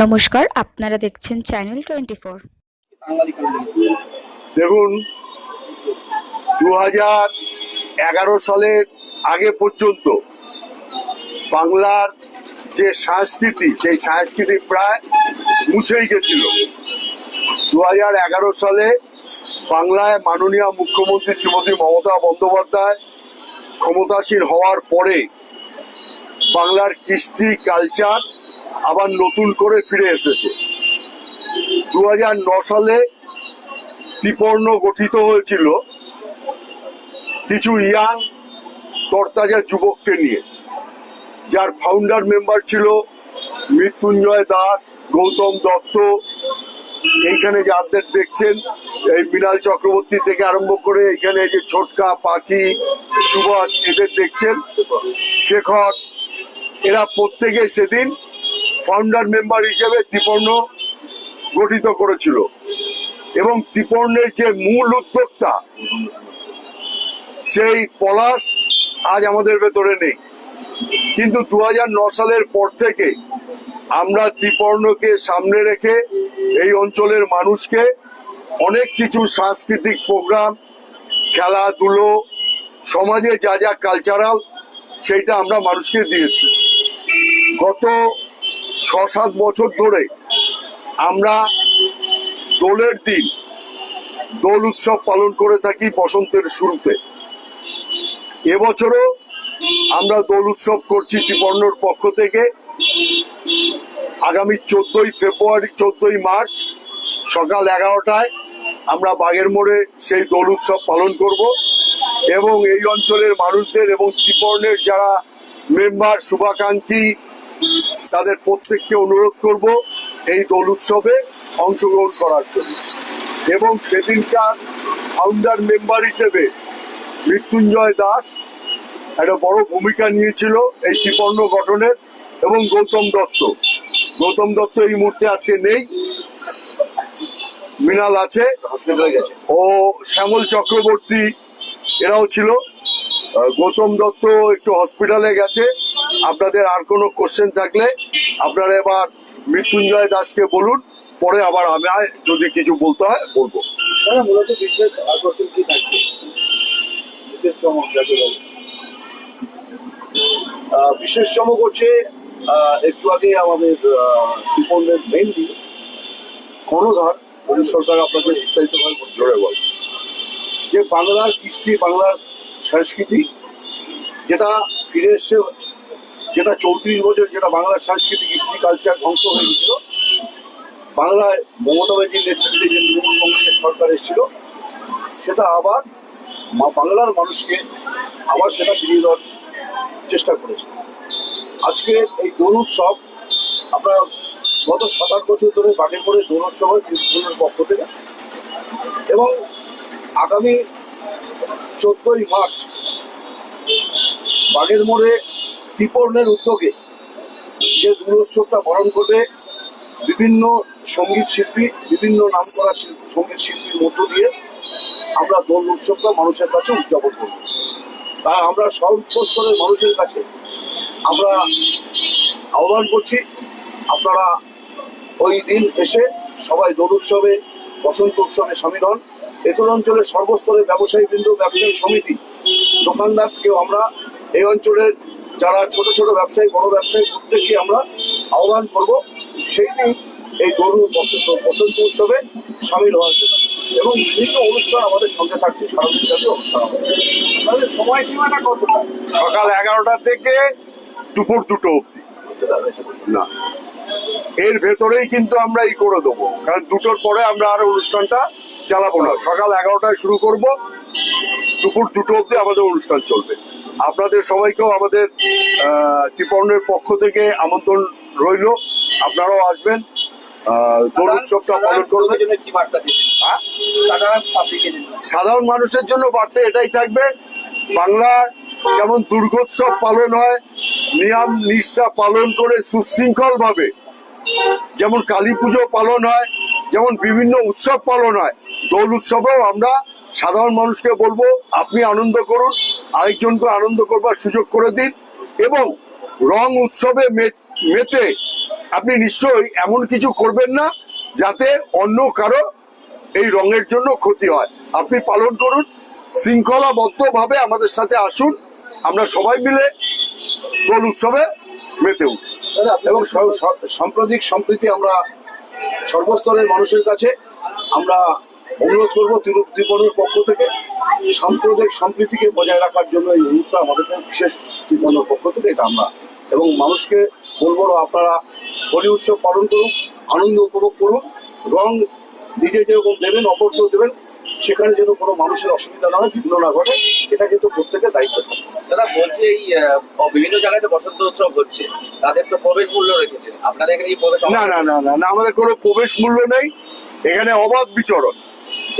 নমস্কার, আপনারা দেখছেন চ্যানেল টোয়েন্টি ফোর দেখুন দু হাজার এগারো সালের আগে পর্যন্ত বাংলার যে সংস্কৃতি, সেই সংস্কৃতি প্রায় মুছেই গেছিল। দু হাজার এগারো সালে বাংলায় মাননীয় মুখ্যমন্ত্রী শ্রীমতী মমতা বন্দ্যোপাধ্যায় ক্ষমতাসীন হওয়ার পরে বাংলার কৃষ্টি, কালচার আবার নতুন করে ফিরে এসেছে। দু সালে ত্রিপর্ণ গঠিত হয়েছিল কিছু ইয়াং, তরতাজা যুবককে নিয়ে। যার ফাউন্ডার মেম্বার ছিল মৃত্যুঞ্জয় দাস, গৌতম দত্ত। এইখানে যাদের দেখছেন, এই মৃণাল চক্রবর্তী থেকে আরম্ভ করে এখানে যে ছোটকা, পাখি, সুভাষ এদের দেখছেন। শেখর, এরা প্রত্যেকে সেদিন ফাউন্ডার মেম্বার হিসেবে ত্রিপর্ণ গঠিত করেছিল। এবং ত্রিপর্ণের যে মূল উদ্যোক্তা, সেই পলাশ আজ আমাদের ভেতরে নেই। কিন্তু দু সালের পর থেকে আমরা ত্রিপর্ণকে সামনে রেখে এই অঞ্চলের মানুষকে অনেক কিছু সাংস্কৃতিক প্রোগ্রাম, খেলাধুলো, সমাজে যা যা কালচারাল সেইটা আমরা মানুষকে দিয়েছি। গত ছ সাত বছর ধরে আমরা দোলের দিন দোল উৎসব পালন করে থাকি বসন্তের শুরুতে। এবছরও আমরা দোল উৎসব করছি ত্রিপর্ণর পক্ষ থেকে। আগামী চোদ্দই ফেব্রুয়ারি, চোদ্দই মার্চ সকাল এগারোটায় আমরা বাগের মোড়ে সেই দোল উৎসব পালন করব এবং এই অঞ্চলের মানুষদের এবং ত্রিপর্ণের যারা মেম্বার, শুভাকাঙ্ক্ষী তাদের প্রত্যেককে অনুরোধ করব এই দোল উৎসবে অংশগ্রহণ করার জন্য। এবং সেদিনকার ফাউন্ডার মেম্বার হিসেবে মৃত্যুঞ্জয় দাস একটা বড় ভূমিকা নিয়েছিল এই ত্রিপর্ণ গঠনের এবং গৌতম দত্ত। গৌতম দত্ত এই মুহূর্তে আজকে নেই। মৃণাল আছে। হসপিটালে গেছে। ও শ্যামল চক্রবর্তী এরাও ছিল। গৌতম দত্ত একটু হসপিটালে গেছে। আপনাদের আর কোনো কোশ্চেন থাকলে আপনারা এবার মৃত্যুঞ্জয় দাসকে বলুন পরে আবার আমি যদি কিছু বলতে হয় বলব। মূলত বিশেষ চমক হচ্ছে একটু আগে আমাদের ত্রিপন্ডের মেনলি কর্ণধার মোদী সরকার আপনাকে বিস্তারিতভাবে জোরে বল। যে বাংলার কৃষ্টি বাংলার সংস্কৃতি, যেটা ফিরে এসছে যেটা চৌত্রিশ বছর যেটা বাংলার সাংস্কৃতিক কৃষ্টি কালচার ধ্বংস হয়ে গেছিল। বাংলায় মমতা ব্যানার্জির নেতৃত্বে যে তৃণমূল কংগ্রেসের সরকার এসেছিল, সেটা আবার বাংলার মানুষকে আবার সেটা ফিরিয়ে দেওয়ার চেষ্টা করেছে। আজকে এই দোল উৎসব, আমরা গত সাত আট বছর ধরে বাগে করে দোল উৎসব হয় পক্ষ থেকে। এবং আগামী চোদ্দই মার্চ বাগের মোড়ে ত্রিপর্ণের উদ্যোগে যে দোল উৎসবটা বরণ করবে, বিভিন্ন সংগীত শিল্পী, বিভিন্ন নাম করা সংগীত শিল্পীর মধ্য দিয়ে আমরা দোল উৎসবটা মানুষের কাছে উদযাপন করব। তাই আমরা সর্বস্তরের মানুষের কাছে আমরা আহ্বান করছি, আপনারা ওই দিন এসে সবাই দোল উৎসবে, বসন্ত উৎসবে সামিল হন। একল অঞ্চলের সর্বস্তরের ব্যবসায়ী বিন্দু, ব্যবসায়ী সমিতি, দোকানদারকেও আমরা এই অঞ্চলের যারা ছোট ছোট ব্যবসায়ী, বড় ব্যবসায়ী, প্রত্যেককে আমরা আহ্বান করব। সেই দিন এই দোল বসন্ত বসন্ত উৎসবে সামিল হওয়ার জন্য। এবং বিভিন্ন অনুষ্ঠান আমাদের সঙ্গে থাকছে সারাদিন ব্যাপী অনুষ্ঠান হবে তাহলে সময়সীমাটা কতটা সকাল এগারোটা থেকে দুপুর দুটো না। এর ভেতরেই কিন্তু আমরা ই করে দেবো। কারণ দুটোর পরে আমরা আর অনুষ্ঠানটা চালাবো না। সকাল এগারোটায় শুরু করব। দুপুর দুটো অব্দি আমাদের অনুষ্ঠান চলবে। আপনাদের সবাইকেও আমাদের ত্রিপর্ণের পক্ষ থেকে আমন্ত্রণ রইল। আপনারাও আসবেন। দোল উৎসবটা পালন হ্যাঁ? সাধারণ সাধারণ মানুষের জন্য বার্তা এটাই থাকবে বাংলার যেমন দুর্গোৎসব পালন হয় নিয়ম নিষ্ঠা পালন করে সুশৃঙ্খল ভাবে যেমন কালী পুজো পালন হয় যেমন বিভিন্ন উৎসব পালন হয় দোল উৎসবেও আমরা সাধারণ মানুষকে বলব আপনি আনন্দ করুন আরেকজনকে আনন্দ করবার সুযোগ করে দিন এবং রং উৎসবে মেতে আপনি নিশ্চয়ই এমন কিছু করবেন না যাতে অন্য কারও এই রঙের জন্য ক্ষতি হয়। আপনি পালন করুন শৃঙ্খলাবদ্ধভাবে আমাদের সাথে আসুন আমরা সবাই মিলে দোল উৎসবে মেতে উঠি। এবং সাম্প্রতিক সম্প্রীতি আমরা সর্বস্তরের মানুষের কাছে আমরা অনুরোধ করব ত্রিপুরের পক্ষ থেকে সাম্প্রদায়িক সম্প্রীতিকে বজায় রাখার জন্য এই অনুরোধটা আমাদের বিশেষ ত্রিপুরের পক্ষ থেকে এটা আমরা। এবং মানুষকে বলব আপনারা হোলি উৎসব পালন করুন, আনন্দ উপভোগ করুন রং নিজে যেরকম দেবেন, অপরকেও দেবেন। সেখানে যেন কোনো মানুষের অসুবিধা না হয় বিঘ্ন না ঘটে এটা কিন্তু প্রত্যেকের দায়িত্ব। থাকে দাদা বলছে এই বিভিন্ন জায়গায় তো বসন্ত উৎসব হচ্ছে তাদের তো প্রবেশ মূল্য রেখেছে আপনাদের এখানে এই প্রবেশ না না না না না আমাদের কোনো প্রবেশ মূল্য নেই। এখানে অবাধ বিচরণ।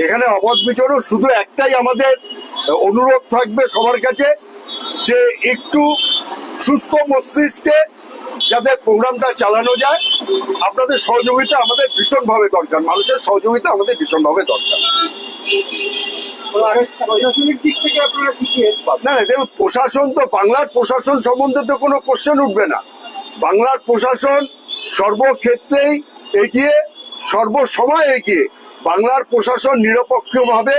এখানে অবাধ বিচরণ শুধু একটাই আমাদের অনুরোধ থাকবে সবার কাছে যে একটু সুস্থ মস্তিষ্কে যাতে প্রোগ্রামটা চালানো যায়। আপনাদের সহযোগিতা আমাদের ভীষণভাবে দরকার। মানুষের সহযোগিতা আমাদের ভীষণভাবে দরকার। না না, দেখুন, প্রশাসন তো, বাংলার প্রশাসন সম্বন্ধে তো কোনো কোশ্চেন উঠবে না। বাংলার প্রশাসন সর্বক্ষেত্রেই এগিয়ে, সর্বসময় এগিয়ে, বাংলার প্রশাসন নিরপেক্ষভাবে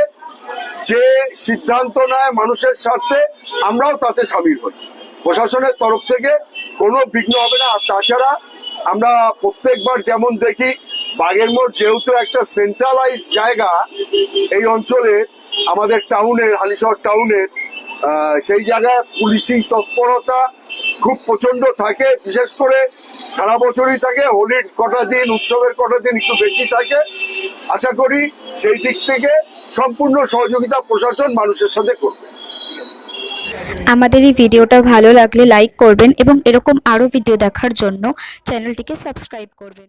যে সিদ্ধান্ত নেয় মানুষের স্বার্থে, আমরাও তাতে সামিল হই। প্রশাসনের তরফ থেকে কোনো বিঘ্ন হবে না। আর তাছাড়া আমরা প্রত্যেকবার যেমন দেখি বাগের মোড় যেহেতু একটা সেন্ট্রালাইজ জায়গা, এই অঞ্চলে আমাদের টাউনের হালিশহর টাউনের সেই জায়গায় পুলিশি তৎপরতা খুব প্রচণ্ড থাকে। বিশেষ করে সারা বছরই থাকে। হোলির কটা দিন, উৎসবের কটা দিন একটু বেশি থাকে। আশা করি সেই দিক থেকে সম্পূর্ণ সহযোগিতা প্রশাসন মানুষের সাথে করবে। আমাদের এই ভিডিওটা ভালো লাগলে লাইক করবেন এবং এরকম আরও ভিডিও দেখার জন্য চ্যানেলটিকে সাবস্ক্রাইব করবেন।